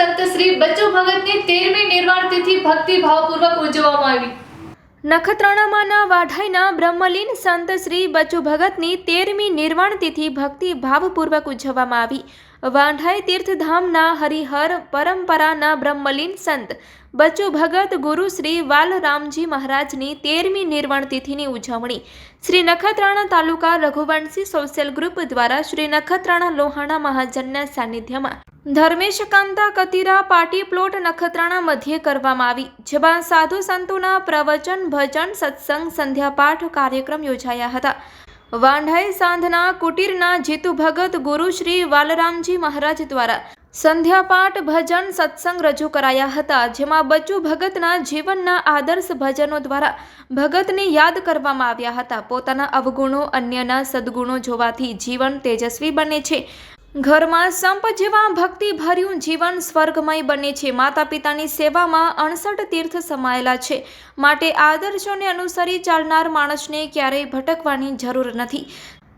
શ્રી બચ્ચુ ભગતની તેરમી નિર્વાણ તિથિ ભક્તિભાવપૂર્વક ઉજવવામાં આવી. નખત્રાણામાંના વાઢાઈના બ્રહ્મલીન સંત શ્રી બચુ ભગતની તેરમી નિર્વાણ તિથિ ભક્તિ ભાવપૂર્વક ઉજવવામાં આવી. વાંઢાઈ તીર્થધામના હરિહર પરંપરાના બ્રહ્મલીન સંત બચુ ભગત ગુરુ શ્રી વાલરામજી મહારાજની તેરમી નિર્વાણ તિથિની ઉજવણી. શ્રી નખત્રાણા તાલુકા રઘુવંશી સોશિયલ ગ્રુપ દ્વારા શ્રી નખત્રાણા લોહાણા મહાજનના સાનિધ્યમાં ધર્મેશ કાંતા કતિરા પાર્ટી પ્લોટ નખત્રાણા મધ્યે કરવામાં આવી. જેમાં સાધુ સંતોના પ્રવચન ભજન સત્સંગ સંધ્યાપાઠ કાર્યક્રમ યોજાયા હતા. વાંઢાઈ સાંધના કુટીરના જીતુ ભગત ગુરુ શ્રી વાલરામજી મહારાજ દ્વારા સંધ્યાપાઠ ભજન સત્સંગ રજૂ કરાયા હતા, જેમાં બચ્ચુ ભગતના જીવનના આદર્શ ભજનો દ્વારા ભગતને યાદ કરવામાં આવ્યા હતા. પોતાના અવગુણો અન્યના સદગુણો જોવાથી જીવન તેજસ્વી બને છે. ઘરમાં સંપ જેવા ભક્તિ ભર્યું જીવન સ્વર્ગમય બને છે. માતા પિતાની સેવામાં અણસઠ તીર્થ સમાયેલા છે. માટે આદર્શોને અનુસરી ચાલનાર માણસને ક્યારેય ભટકવાની જરૂર નથી.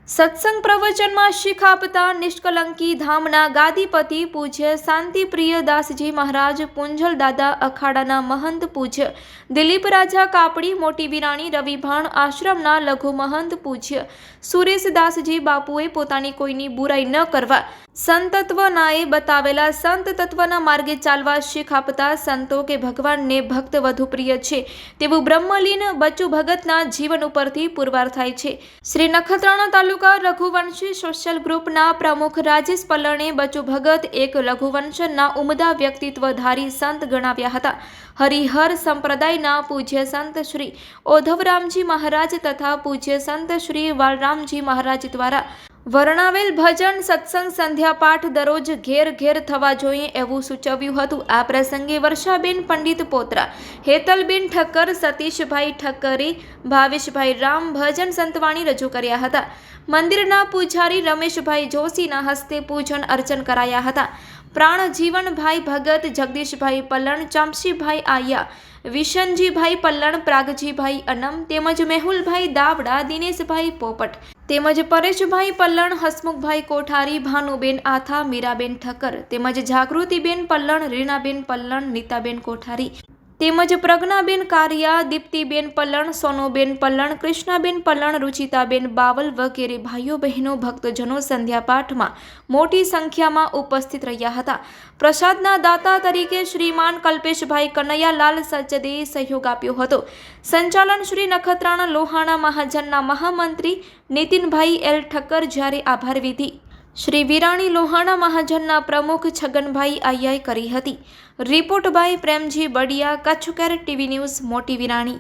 સત્સંગ પ્રવચનમાં શીખ આપતા નિષ્કલંકી ધામના ગાદીપતિ પૂજ્ય શાંતિપ્રિય દાસજી મહારાજ, પુંજલ દાદા અખાડાના મહંત પૂજ્ય, દિલીપ રાજા કાપડી, મોટી વિરાણી રવિભાણ આશ્રમના લઘુ મહંત પૂજ્ય સુરેશદાસજી બાપુએ પોતાની કોઈની બુરાઈ ન કરવા સંતત્વનાએ બતાવેલા સંત તત્વના માર્ગે ચાલવા શીખ આપતા સંતો કે ભગવાનને ભક્ત વધુ પ્રિય છે. તેવું બ્રહ્મલીન બચ્ચુ ભગતના જીવન ઉપરથી પુરવાર થાય છે. શ્રી નખત્રાણા તાલુકા રઘુવંશી સોશિયલ ગ્રુપના પ્રમુખ રાજેશ પલણે બચ્ચુ ભગત એક લઘુવંશના ઉમદા વ્યક્તિત્વધારી સંત ગણાવ્યા હતા. હરિહર સંપ્રદાયના પૂજ્ય સંત શ્રી ઓધવરામજી મહારાજ તથા પૂજ્ય સંત શ્રી વાલરામજી મહારાજ દ્વારા વર્ણવેલ ભજન સત્સંગ સંધ્યા પાઠ દરરોજ ઘેર ઘેર થવા જોઈએ એવું સૂચવ્યું હતું. આ પ્રસંગે વર્ષાબેન પંડિત પોત્રા, હેતલબેન ઠક્કર, સતીશભાઈ ઠક્કરી, ભાવેશભાઈ રામ ભજન સંતવાણી રજૂ કર્યા હતા. મંદિરના પૂજારી રમેશભાઈ જોશીના હસ્તે પૂજન અર્ચન કરાયા હતા. પ્રાણજીવનભાઈ ભગત, જગદીશભાઈ પલ્લણ ચામસીભાઈ આયા, વિશનજીભાઈ પલ્લણ પ્રાગજીભાઈ અનમ, તેમજ મેહુલભાઈ દાવડા, દિનેશભાઈ પોપટ, તેમજ પરેશભાઈ પલ્લણ હસમુખભાઈ કોઠારી, ભાનુબેન આથા, મીરાબેન ઠક્કર, તેમજ જાગૃતિબેન પલ્લણ રીણાબેન પલ્લણ નીતાબેન કોઠારી તેમજ પ્રજ્ઞાબેન કારિયા, દીપ્તિબેન પલ્લણ સોનુબેન પલ્લણ કૃષ્ણાબેન પલ્લણ રુચિતાબેન બાવલ વગેરે ભાઈઓ બહેનો ભક્તજનો સંધ્યાપાઠમાં મોટી સંખ્યામાં ઉપસ્થિત રહ્યા હતા. પ્રસાદના દાતા તરીકે શ્રીમાન કલ્પેશભાઈ કનૈયાલાલ સજ્જદે સહયોગ આપ્યો હતો. સંચાલન શ્રી નખત્રાણા લોહાણા મહાજનના મહામંત્રી નીતિનભાઈ એલ ઠક્કર જ્યારે આભાર વિધિ શ્રી વિરાણી લોહાણા મહાજનના પ્રમુખ છગનભાઈ આયાએ કરી હતી. Report by Premji Badiya, Kutch care TV news, Moti Virani.